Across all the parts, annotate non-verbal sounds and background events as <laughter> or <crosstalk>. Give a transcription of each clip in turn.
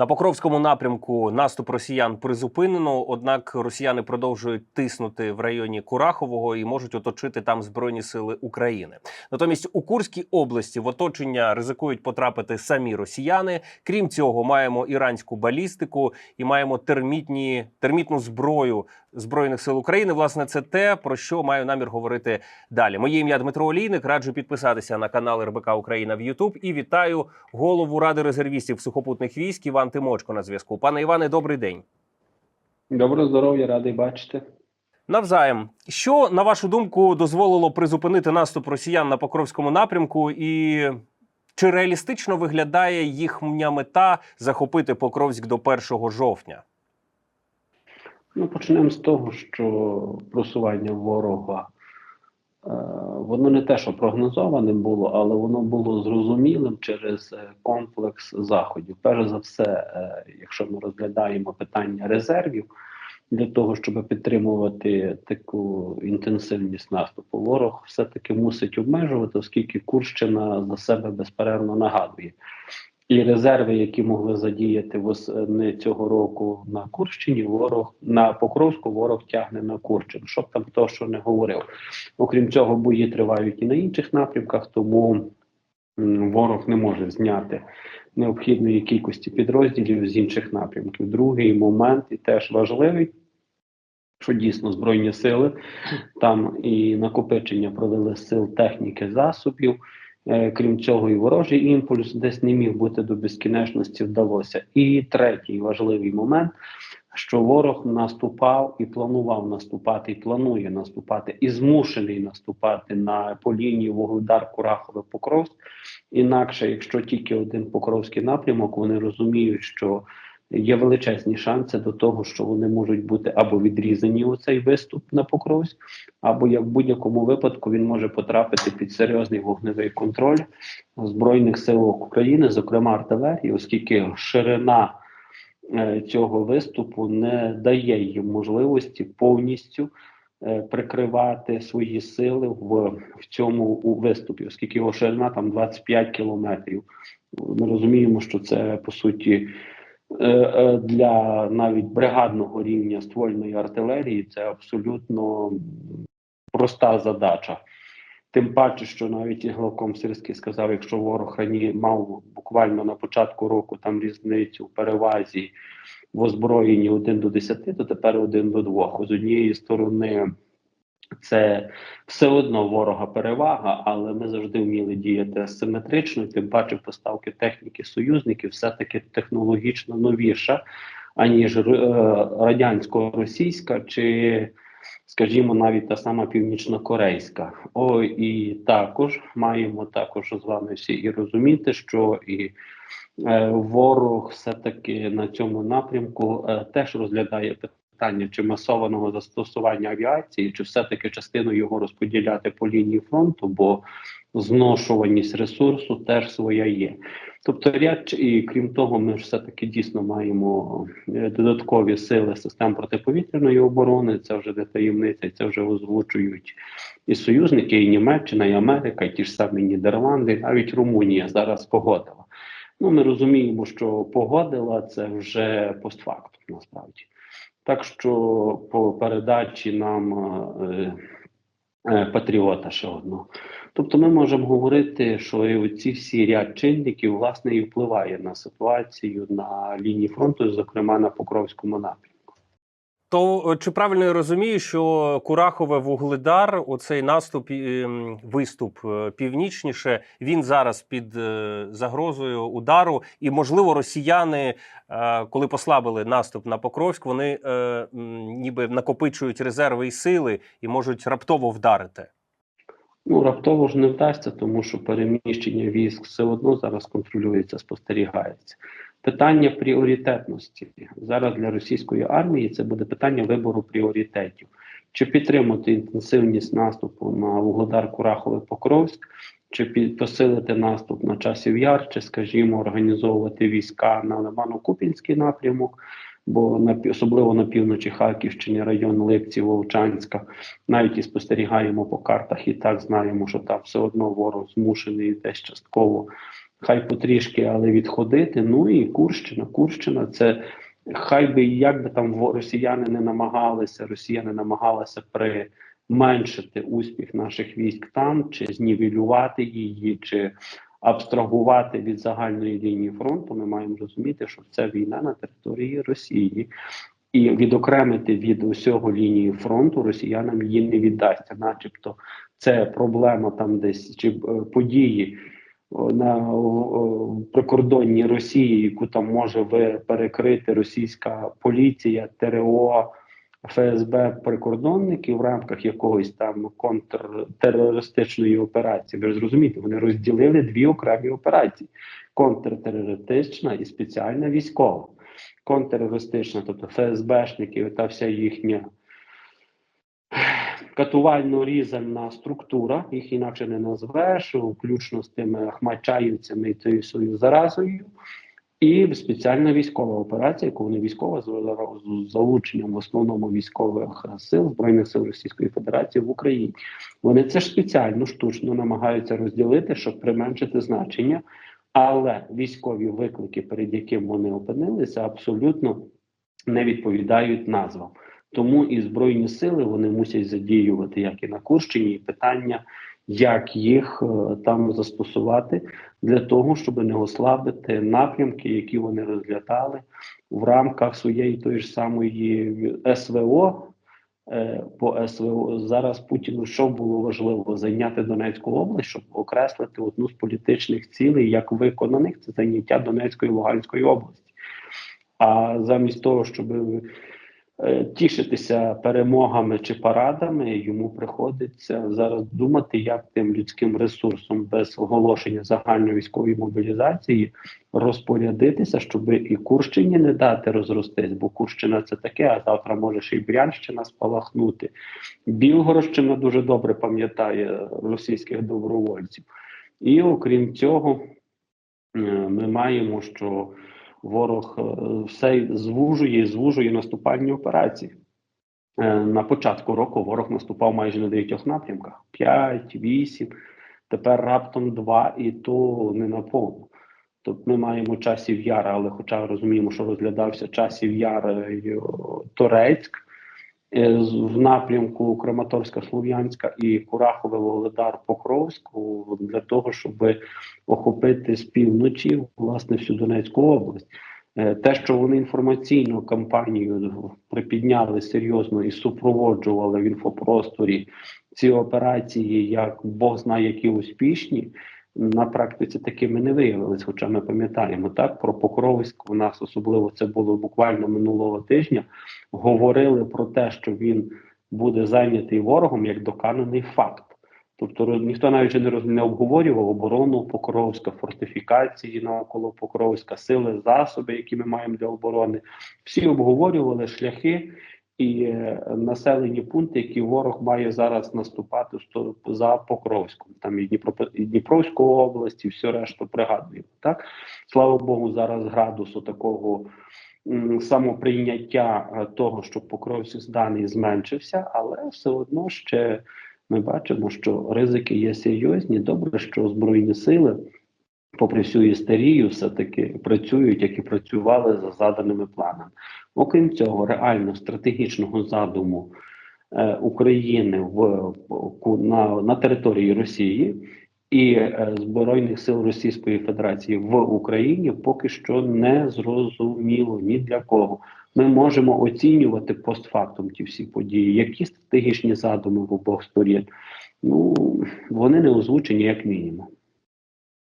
На Покровському напрямку наступ росіян призупинено однак росіяни продовжують тиснути в районі Курахового і можуть оточити там збройні сили України. Натомість у Курській області в оточення ризикують потрапити самі росіяни. Крім цього, маємо іранську балістику і маємо термітні термітну зброю збройних сил України. Власне, це те про що маю намір говорити далі. Моє ім'я Дмитро Олійник. Раджу підписатися на канал РБК Україна в Ютуб і вітаю голову ради резервістів сухопутних військ Іван Тимочко на зв'язку. Пане Іване, добрий день. Доброго здоров'я, радий бачити. Навзаєм, що на вашу думку дозволило призупинити наступ росіян на Покровському напрямку, і чи реалістично виглядає їхня мета захопити Покровськ до 1 жовтня? Ну, почнемо з того, що просування ворога е, воно не те, що прогнозованим було, але воно було зрозумілим через е, комплекс заходів. Перш за все, е, якщо ми розглядаємо питання резервів для того, щоб підтримувати таку інтенсивність наступу, ворог все-таки мусить обмежувати, оскільки Курщина за себе безперервно нагадує. І резерви, які могли задіяти восени цього року на Курщині, ворог на Покровську ворог тягне на Курщину. Щоб там хто що не говорив. Окрім цього, бої тривають і на інших напрямках, тому ворог не може зняти необхідної кількості підрозділів з інших напрямків. Другий момент і теж важливий. Що дійсно збройні сили там і накопичення провели сил техніки засобів, Крім цього, і ворожий імпульс десь не міг бути до безкінечності, вдалося. І третій важливий момент, що ворог наступав і планував наступати, і планує наступати, і змушений наступати на по лінії Вугледар, Курахове, Покровськ. Інакше, якщо тільки один Покровський напрямок, вони розуміють, що є величезні шанси до того, що вони можуть бути або відрізані у цей виступ на Покровськ, або як в будь-якому випадку він може потрапити під серйозний вогневий контроль збройних сил України, зокрема артилерії, оскільки ширина е, цього виступу не дає їм можливості повністю е, прикривати свої сили в, в цьому у виступі, оскільки його ширина там 25 кілометрів. Ми розуміємо, що це по суті. Е, е, Для навіть бригадного рівня ствольної артилерії це абсолютно проста задача. Тим паче, що навіть і главком Сирський сказав, якщо ворог рані мав буквально на початку року там різницю в перевазі в озброєнні 1 до 10, то тепер 1 до 2. З однієї сторони, це все одно ворога перевага, але ми завжди вміли діяти асиметрично, тим паче поставки техніки союзників все-таки технологічно новіша, аніж е, радянсько-російська чи скажімо, навіть та сама північно-корейська. О, і також маємо також з вами всі і розуміти, що і е, ворог все-таки на цьому напрямку е, теж розглядає питання чи масованого застосування авіації, чи все-таки частину його розподіляти по лінії фронту, бо зношуваність ресурсу теж своя є. Тобто, ряд і крім того, ми ж все-таки дійсно маємо е, додаткові сили систем протиповітряної оборони. Це вже не таємниця, це вже озвучують і союзники, і Німеччина, і Америка, і ті ж самі Нідерланди, навіть Румунія зараз погодила. Ну, ми розуміємо, що погодила це вже постфактум насправді. Так що по передачі нам е, е, патріота ще одного. Тобто ми можемо говорити, що і ці всі ряд чинників власне і впливає на ситуацію на лінії фронту, зокрема на Покровському напрямку. То е, чи правильно я розумію, що Курахове Вугледар, оцей наступ, ем, виступ е, північніше, він зараз під е, загрозою удару, і можливо, росіяни, коли послабили наступ на Покровськ, вони ніби накопичують резерви і сили і можуть раптово вдарити. Ну раптово ж не вдасться, тому що переміщення військ все одно зараз контролюється, спостерігається. Питання пріоритетності. Зараз для російської армії це буде питання вибору пріоритетів. Чи підтримати інтенсивність наступу на Вугледар, Курахове, Покровськ, чи під- посилити наступ на часів яр, чи, скажімо, організовувати війська на Лимано-Купінський напрямок, бо на особливо на півночі Харківщини, район Липці, Вовчанська, навіть і спостерігаємо по картах, і так знаємо, що там все одно ворог змушений десь частково хай потрішки, але відходити. Ну і Курщина. Курщина це хай би як би там росіяни не намагалися, росіяни намагалися применшити успіх наших військ там, чи знівелювати її, чи абстрагувати від загальної лінії фронту. Ми маємо розуміти, що це війна на території Росії. І відокремити від усього лінії фронту росіянам її не віддасться, начебто це проблема там десь чи е, події на о, прикордонній Росії, яку там може перекрити російська поліція, ТРО, ФСБ прикордонники в рамках якогось там контртерористичної операції. Ви ж зрозумієте, вони розділили дві окремі операції: контртерористична і спеціальна військова. Контртерористична, тобто ФСБшники, та вся їхня катувально різана структура, їх інакше не назвеш, включно з тими ахмачаївцями і цією заразою, і спеціальна військова операція, яку вони військова з з залученням в основному військових сил збройних сил Російської Федерації в Україні. Вони це ж спеціально штучно намагаються розділити, щоб применшити значення. Але військові виклики, перед яким вони опинилися, абсолютно не відповідають назвам. Тому і збройні сили вони мусять задіювати як і на Курщині, і питання, як їх е, там застосувати для того, щоб не ослабити напрямки, які вони розглядали в рамках своєї тої ж самої СВО. Е, По СВО зараз Путіну що було важливо зайняти Донецьку область, щоб окреслити одну з політичних цілей, як виконаних це заняття Донецької і Луганської області. А замість того, щоб е, тішитися перемогами чи парадами, йому приходиться зараз думати, як тим людським ресурсом без оголошення загальної військової мобілізації розпорядитися, щоб і Курщині не дати розростись, бо Курщина це таке, а завтра може ще й Брянщина спалахнути. Білгородщина дуже добре пам'ятає російських добровольців. І окрім цього, е, ми маємо, що ворог е, все звужує і звужує наступальні операції. Е, На початку року ворог наступав майже на дев'ятьох напрямках: 5, 8, тепер раптом 2, і то не на повну. Тобто ми маємо часів яр, але хоча розуміємо, що розглядався часів яр е, Торецьк в напрямку Краматорська, Слов'янська і Курахове, Володар, Покровську для того, щоб охопити з півночі власне всю Донецьку область. Е, Те, що вони інформаційну кампанію припідняли серйозно і супроводжували в інфопросторі ці операції, як Бог знає, які успішні, на практиці такими не виявилися. Хоча ми пам'ятаємо так про Покровськ. У нас особливо це було буквально минулого тижня. Говорили про те, що він буде зайнятий ворогом як докананий факт. Тобто ніхто навіть не роз не обговорював оборону Покровська, фортифікації навколо Покровська, сили, засоби, які ми маємо для оборони. Всі обговорювали шляхи і е, населені пункти, які ворог має зараз наступати за Покровськом. Там і, Дніпро, і Дніпровську область, і все решту пригадуємо. Так слава Богу, зараз градусу такого самоприйняття е, того, що Покровськ зданий зменшився, але все одно ще ми бачимо, що ризики є серйозні. Добре, що збройні сили, попри всю істерію, все-таки працюють, як і працювали за заданими планами. Окрім цього, реально стратегічного задуму е, України в на, на території Росії і е, збройних сил Російської Федерації в Україні поки що не зрозуміло ні для кого. Ми можемо оцінювати постфактум ті всі події, які стратегічні задуми в обох сторін. Ну вони не озвучені як мінімум.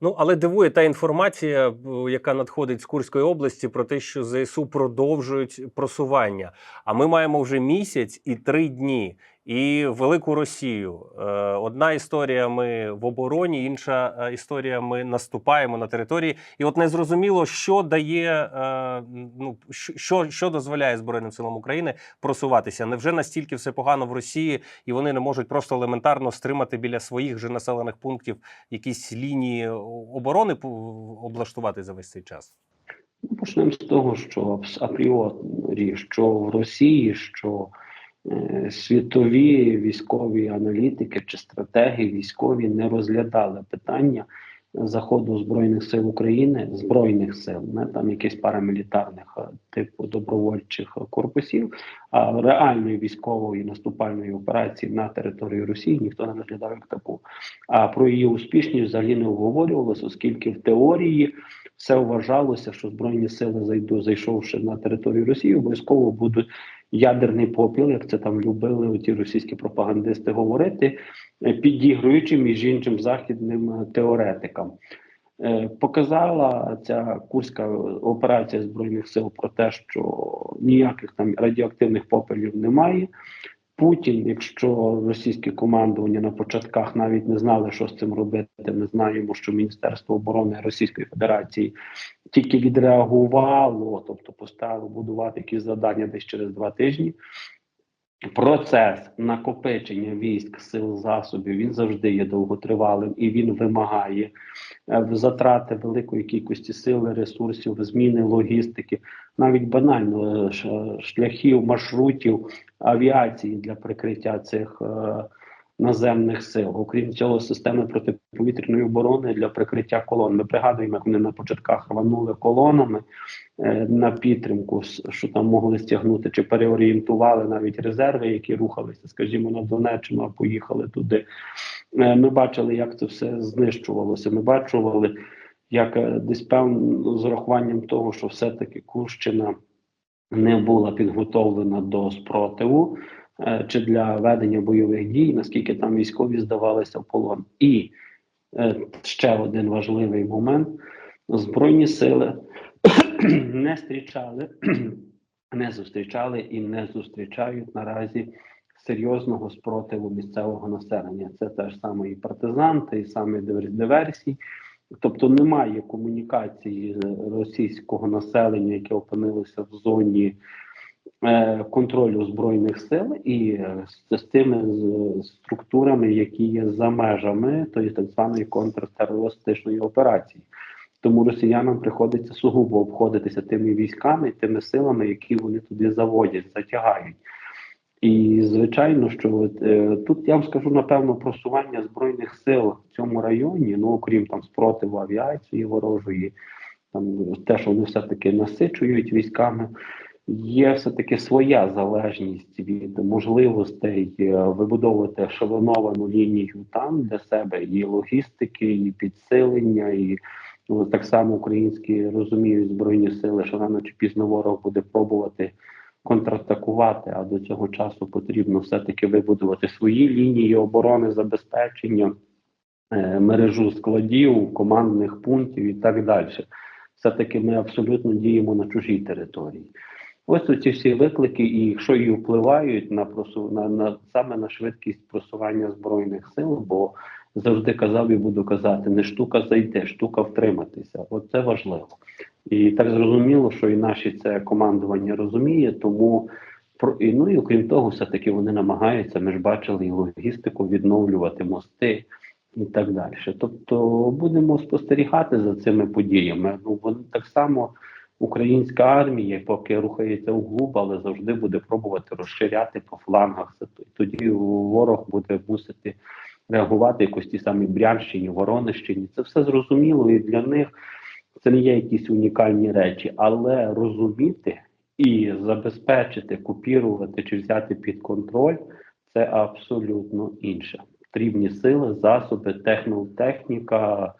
Ну, але дивує та інформація, яка надходить з Курської області, про те, що ЗСУ продовжують просування. А ми маємо вже місяць і три дні, і велику Росію. Е, Одна історія ми в обороні, інша е, історія ми наступаємо на території. І от незрозуміло, що дає, е, ну що- що, дозволяє Збройним силам України просуватися. Невже настільки все погано в Росії, і вони не можуть просто елементарно стримати біля своїх же населених пунктів якісь лінії оборони облаштувати за весь цей час? Почнемо з того, що апріорі, що в Росії, що світові військові аналітики чи стратегії військові не розглядали питання заходу збройних сил України, збройних сил, не там якихось парамілітарних е, типу добровольчих корпусів, а реальної військової наступальної операції на території Росії ніхто не розглядав як таку. А про її успішність взагалі не обговорювалося, оскільки в теорії все вважалося, що збройні сили зайду, зайшовши на територію Росії, обов'язково будуть ядерний попіл, як це там любили ті російські пропагандисти говорити, е, підігруючи між іншим західним е, теоретикам. Е, Показала ця курська операція збройних сил про те, що ніяких там радіоактивних попелів немає. Путін, якщо російське командування на початках навіть не знали, що з цим робити, ми знаємо, що Міністерство оборони Російської Федерації тільки відреагувало, тобто поставило будувати якісь завдання десь через два тижні. Процес накопичення військ, сил засобів він завжди є довготривалим і він вимагає е, затрати великої кількості сили, ресурсів, зміни логістики, навіть банально е, шляхів, маршрутів авіації для прикриття цих е, наземних сил. Окрім цього, системи протиповітряної оборони для прикриття колон. Ми пригадуємо, як вони на початках рванули колонами е, на підтримку, що там могли стягнути, чи переорієнтували навіть резерви, які рухалися, скажімо, на Донеччину, а поїхали туди. Е, Ми бачили, як це все знищувалося. Ми бачили, як е, десь певно з урахуванням того, що все-таки Курщина не була підготовлена до спротиву чи для ведення бойових дій, наскільки там військові здавалися в полон. І е, ще один важливий момент: збройні сили <clears throat> не зустрічали, <clears throat> не зустрічали і не зустрічають наразі серйозного спротиву місцевого населення. Це теж саме і партизанти, і саме дивер- диверсії. Тобто немає комунікації російського населення, яке опинилося в зоні е, контролю збройних сил, і е, з, з тими з- структурами, які є за межами тої так званої контртерористичної операції. Тому росіянам приходиться сугубо обходитися тими військами, тими силами, які вони туди заводять, затягають. І звичайно, що от, е, тут я вам скажу напевно просування збройних сил в цьому районі, ну окрім там спротиву авіації ворожої, там те, що вони все таки насичують військами, є все таки своя залежність від можливостей е, вибудовувати ешелоновану лінію там для себе і логістики, і підсилення, і ну, так само українські розуміють збройні сили, що рано чи пізно ворог буде пробувати контратакувати, а до цього часу потрібно все-таки вибудувати свої лінії оборони, забезпечення, е, мережу складів, командних пунктів і так далі. Все-таки ми абсолютно діємо на чужій території. Ось ці всі виклики, і якщо і впливають на просу на, на саме на швидкість просування збройних сил, бо завжди казав і буду казати: не штука зайде, штука втриматися. От це важливо. І так зрозуміло, що і наші це командування розуміє, тому про і ну і окрім того, все таки вони намагаються. Ми ж бачили і логістику відновлювати мости і так далі. Тобто будемо спостерігати за цими подіями. Ну вони так само. Українська армія поки рухається вглуб, але завжди буде пробувати розширяти по флангах. Тоді ворог буде мусити реагувати якось ті самі Брянщині, Воронищині. Це все зрозуміло, і для них це не є якісь унікальні речі, але розуміти і забезпечити, купірувати чи взяти під контроль це абсолютно інше. Потрібні сили, засоби, технотехніка,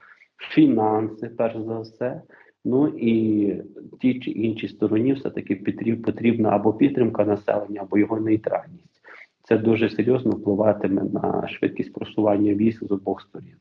фінанси, перш за все. Ну і тій чи іншій стороні все-таки потріб- потрібна або підтримка населення, або його нейтральність. Це дуже серйозно впливатиме на швидкість просування військ з обох сторін.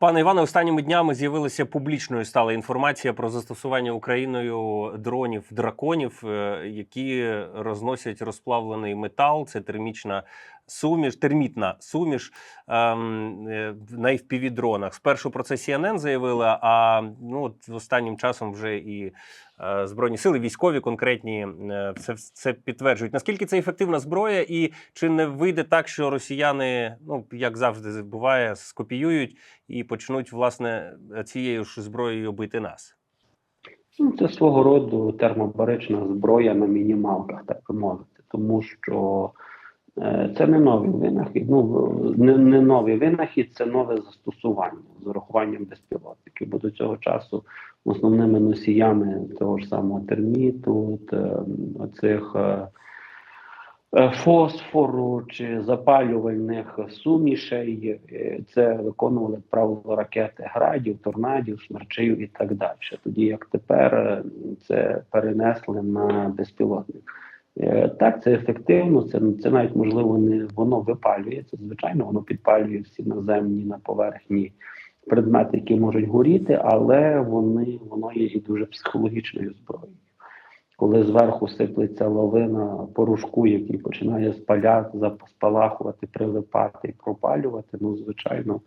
Пане Іване, останніми днями з'явилася публічною стала інформація про застосування Україною дронів драконів, е, які розносять розплавлений метал. Це термічна суміш, термітна суміш ем, е, на fpv. Спершу про це CNN заявила, а ну от останнім часом вже і е, збройні сили, військові конкретні е, це, це підтверджують. Наскільки це ефективна зброя, і чи не вийде так, що росіяни, ну як завжди буває, скопіюють і почнуть власне цією ж зброєю бити нас. Ну, це свого роду термобарична зброя на мінімалках, так би мовити, тому що Це не новий винахід. Ну не, не новий винахід, це нове застосування з урахуванням безпілотників. Бо до цього часу основними носіями того ж самого терміту, т- оцих е, е, фосфору чи запалювальних сумішей, е, це виконували правило ракети градів, торнадів, смерчів і так далі. Тоді як тепер е, це перенесли на безпілотник. Е, Так, це ефективно, це, це навіть можливо не воно випалює. Це звичайно, воно підпалює всі наземні на поверхні предмети, які можуть горіти, але вони воно є і дуже психологічною зброєю. Коли зверху сиплеться лавина порошку, який починає спаляти, спалахувати, прилипати і пропалювати, ну звичайно,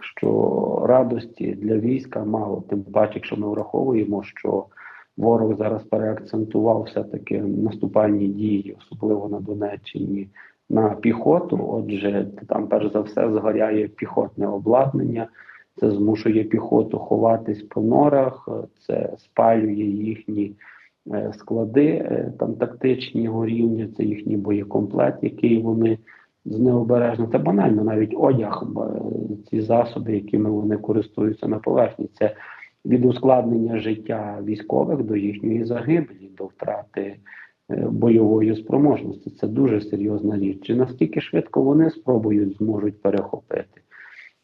що радості для війська мало. Тим паче, якщо ми враховуємо, що ворог зараз переакцентував все-таки наступальні дії, особливо на Донеччині, на піхоту. Отже, там перш за все згоряє піхотне обладнання. Це змушує піхоту ховатись по норах, е, це спалює їхні е, склади, е, там тактичні горівня, це їхній боєкомплект, який вони з необережно. Це банально, навіть одяг, ці засоби, якими вони користуються на поверхні. Це від ускладнення життя військових до їхньої загибелі, до втрати е, бойової спроможності. Це дуже серйозна річ. Чи наскільки швидко вони спробують зможуть перехопити?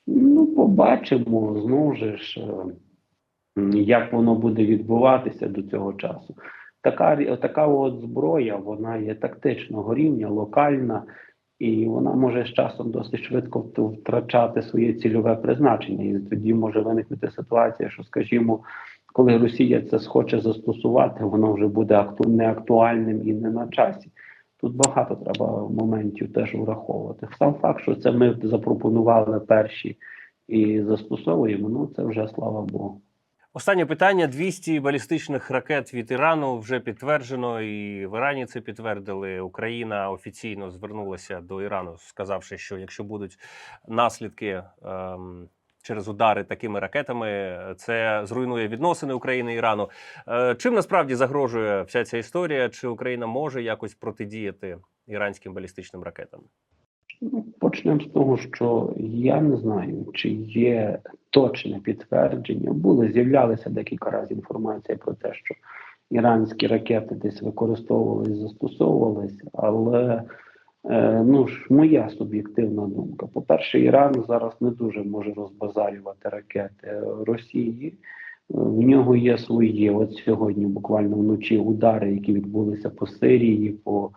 Ну, побачимо знову ж, е, як воно буде відбуватися до цього часу. Така, така от зброя, вона є тактичного рівня, локальна, і вона може з часом досить швидко втрачати своє цільове призначення. І тоді може виникнути ситуація, що, скажімо, коли Росія це схоче застосувати, воно вже буде акту- неактуальним і не на часі. Тут багато треба моментів теж враховувати. Сам факт, що це ми запропонували перші і застосовуємо, ну це вже слава Богу. Останнє питання: 200 балістичних ракет від Ірану вже підтверджено, і в Ірані це підтвердили. Україна офіційно звернулася до Ірану, сказавши, що якщо будуть наслідки ем, через удари такими ракетами, це зруйнує відносини України і Ірану. Е, чим насправді загрожує вся ця історія? Чи Україна може якось протидіяти іранським балістичним ракетам? Почнемо з того, що я не знаю, чи є точне підтвердження. Були з'являлися декілька разів інформація про те, що іранські ракети десь використовувались, застосовувались, але е, ну ж моя суб'єктивна думка. По-перше, Іран зараз не дуже може розбазарювати ракети Росії. В нього є свої. От сьогодні, буквально вночі, удари, які відбулися по Сирії, по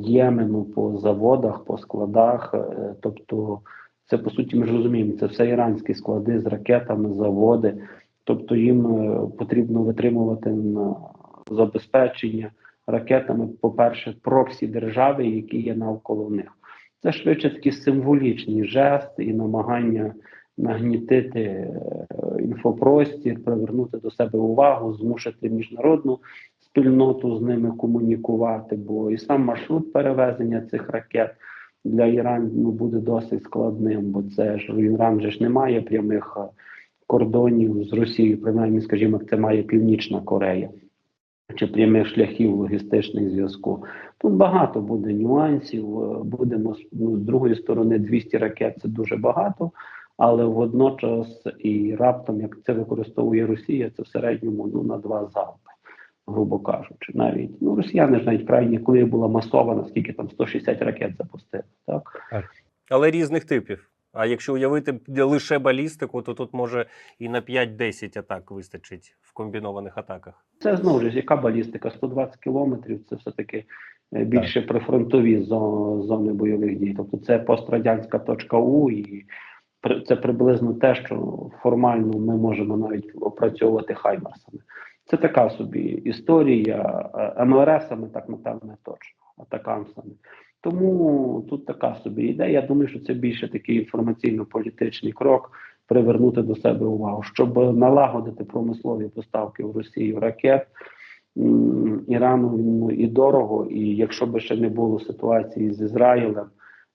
Ємену, по заводах, по складах. Е, Тобто, це по суті ми ж розуміємо, це все іранські склади з ракетами, заводи. Тобто їм е, потрібно витримувати на забезпечення ракетами, по-перше, проксі держави, які є навколо них. Це швидше такі символічні жести і намагання нагнітити е, інфопростір, привернути до себе увагу, змусити міжнародну спільноту з ними комунікувати. Бо і сам маршрут перевезення цих ракет для Ірану ну, буде досить складним, бо це ж Іран же ж не має прямих е, кордонів з Росією, принаймні, скажімо, це має Північна Корея. Чи прямих шляхів логістичних зв'язку. Тут багато буде нюансів. е, Будемо ну, з другої сторони 200 ракет це дуже багато, але водночас і раптом, як це використовує Росія, це в середньому ну, на два залпи, грубо кажучи. Навіть ну росіяни ж навіть крайні, коли була масована, скільки там 160 ракет запустили. Так Але різних типів. А якщо уявити лише балістику, то тут може і на 5-10 атак вистачить в комбінованих атаках. це знову ж яка балістика? 120 кілометрів. Це все таки більше прифронтові зони бойових дій. Тобто це пострадянська точка У, і при- це приблизно те, що формально ми можемо навіть опрацьовувати хаймерсами. Це така собі історія е, МЛРСами, так напевне, точно, атакамсами. Тому тут така собі ідея. Я думаю, що це більше такий інформаційно-політичний крок привернути до себе увагу, щоб налагодити промислові поставки в Росію ракет. Ірану ну, і дорого, і якщо би ще не було ситуації з Ізраїлем,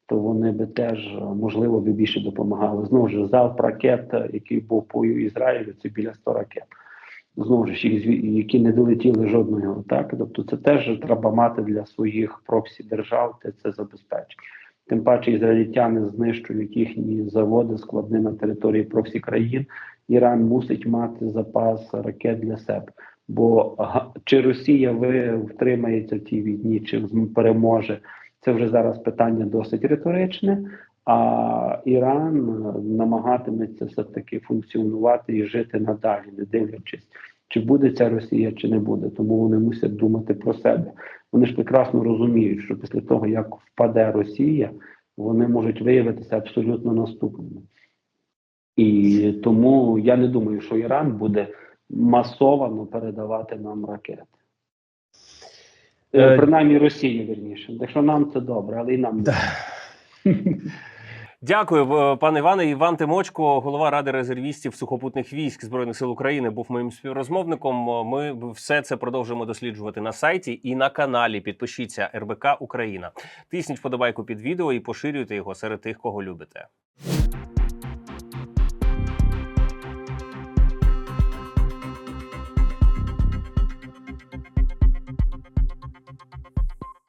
то вони би теж е, можливо би більше допомагали. Знову ж залп ракет, е, який був по Ізраїлю, це біля 100 ракет. Знову ж які не долетіли жодної атаки. Тобто, це теж треба мати для своїх проксі держав, те це забезпечить. Тим паче ізраїльтяни знищують їхні заводи, склади на території проксі країн. Іран мусить мати запас ракет для себе. Бо чи Росія втримається в тій війні, чи переможе, це вже зараз питання досить риторичне. А Іран намагатиметься все таки функціонувати і жити надалі, не дивлячись, чи буде ця Росія, чи не буде. Тому вони мусять думати про себе. Вони ж прекрасно розуміють, що після того як впаде Росія, вони можуть виявитися абсолютно наступними. І тому я не думаю, що Іран буде масовано передавати нам ракети. Е, Е, Принаймні Росії вірніше. Якщо нам це добре, але і нам не. <laughs> Дякую, пане Іване. Іван Тимочко, голова ради резервістів сухопутних військ збройних сил України, був моїм співрозмовником. Ми все це продовжуємо досліджувати на сайті і на каналі. Підпишіться РБК Україна. Тисніть вподобайку під відео і поширюйте його серед тих, кого любите.